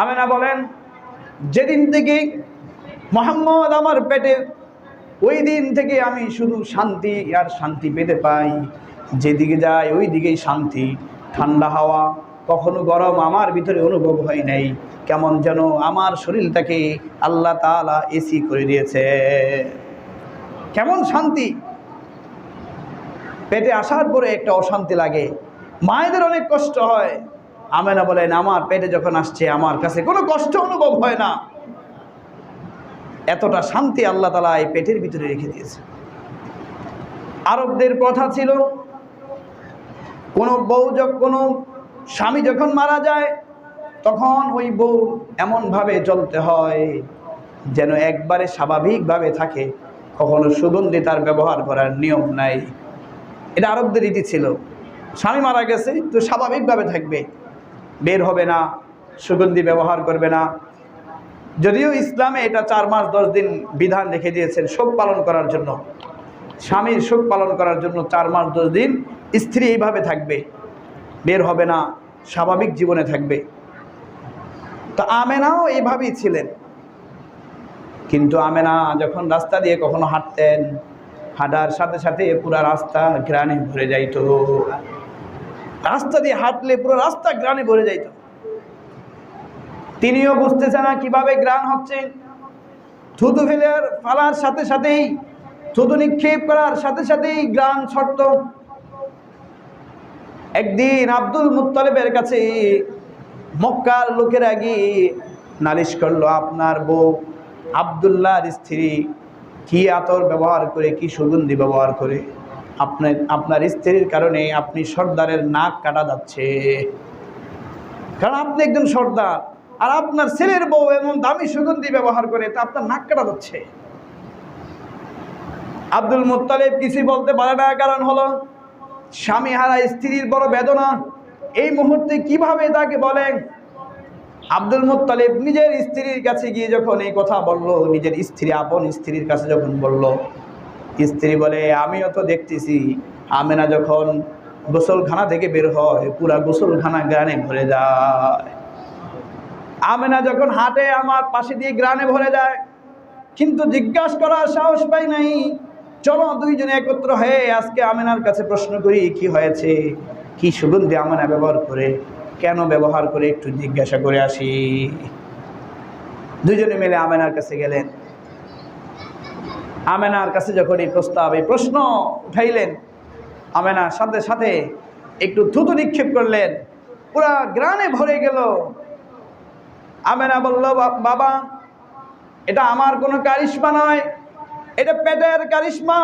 আমেনা বলেন, যেদিন থেকে মোহাম্মদ আমার পেটে, ওই দিন থেকে আমি শুধু শান্তি আর শান্তি পেতে পাই। যেদিকে যাই ওই দিকেই শান্তি। ঠান্ডা হাওয়া কখনো গরম আমার ভিতরে অনুভব হয় নাই। কেমন যেন আমার শরীরটাকে আল্লাহ তাআলা এসি করে দিয়েছে। কেমন শান্তি! পেটে আসার পরে একটা অশান্তি লাগে। মায়েদের অনেক কষ্ট হয়। আমেনা বলেন, আমার পেটে যখন আসছে, আমার কাছে কোনো কষ্ট অনুভব হয় না। এতটা শান্তি আল্লাহ তালা এই পেটের ভিতরে রেখে দিয়েছে। আরবদের প্রথা ছিল, কোনো বউ যখন কোনো স্বামী যখন মারা যায়, তখন ওই বউ এমনভাবে চলতে হয় যেন একবারে স্বাভাবিকভাবে থাকে। কখনো সুগন্ধি তার ব্যবহার করার নিয়ম নাই। এটা আরবদের রীতি ছিল। স্বামী মারা গেছে, তো স্বাভাবিকভাবে থাকবে। বের হবে না, সুগন্ধি ব্যবহার করবে না। যদিও ইসলামে এটা চার মাস, দশ দিন বিধান রেখে দিয়েছেন শোক পালন করার জন্য। স্বামীর শোক পালন করার জন্য চার মাস, দশ দিন স্ত্রী এইভাবে থাকবে। বের হবে না, স্বাভাবিক জীবনে থাকবে। তো আমেনাও এইভাবেই ছিলেন। কিন্তু আমেনা যখন রাস্তা দিয়ে কখনো হাঁটতেন, হাঁটার সাথে সাথে পুরা রাস্তা গ্রানে ভরে যাইতো। রাস্তা দিয়ে হাঁটলে পুরো রাস্তা গ্রানে ভরে যাইত। তিনিও বুঝতেছে না কীভাবে গ্রান হচ্ছে। থুতু ফেলার ফালার সাথে সাথেই, থুতু নিক্ষেপ করার সাথে সাথেই গ্রান ছড়ত একদিন আব্দুল মুত্তালেবের কাছে মক্কার লোকেরা গিয়ে নালিশ করল, আপনার বউ আবদুল্লাহর স্ত্রী কি আতর ব্যবহার করে, কি সুগন্ধি ব্যবহার করে? আপনার আপনার স্ত্রীর কারণে আপনি সর্দারের নাক কাটা যাচ্ছে। কারণ আপনি একজন সর্দার, আর আপনার ছেলের বউ এমন দামি সুগন্ধি ব্যবহার করে, তা আপনার নাক কাটা যাচ্ছে। আব্দুল মুত্তালিব কিছু বলতে পারে না, কারণ হলো স্বামী হারা স্ত্রীর বড় বেদনা। এই মুহূর্তে কীভাবে তাকে বলেন? আব্দুল মুত্তালিব নিজের স্ত্রীর কাছে গিয়ে যখন এই কথা বলল, নিজের স্ত্রী, আপন স্ত্রীর কাছে যখন বলল স্ত্রী বলে, আমিও তো দেখতেছি, আমেনা যখন গোসলখানা থেকে বের হয়, পুরা গোসলখানা গ্রানে ভরে যায়। আমেনা যখন হাটে, আমার পাশে দিয়ে গ্রানে ভরে যায়। কিন্তু জিজ্ঞাসা করার সাহস পাই নাই। চলো দুইজনে একত্র হয়ে আজকে আমেনার কাছে প্রশ্ন করি, কি হয়েছে? কি সুগন্ধি আমেনা ব্যবহার করে? কেন ব্যবহার করে? একটু জিজ্ঞাসা করে আসি। দুজনে মিলে আমেনার কাছে গেলেন। আমেনার কাছে যখন এই প্রস্তাব, এই প্রশ্ন উঠাইলেন, আমেনা সাথে সাথে একটু থুতু নিক্ষেপ করলেন। পুরা গ্রানে ভরে গেল। আমেনা বলল, "বা- বাবা, এটা আমার কোনো কারিশ্মা নয়। এটা পেটের কারিশ্মা।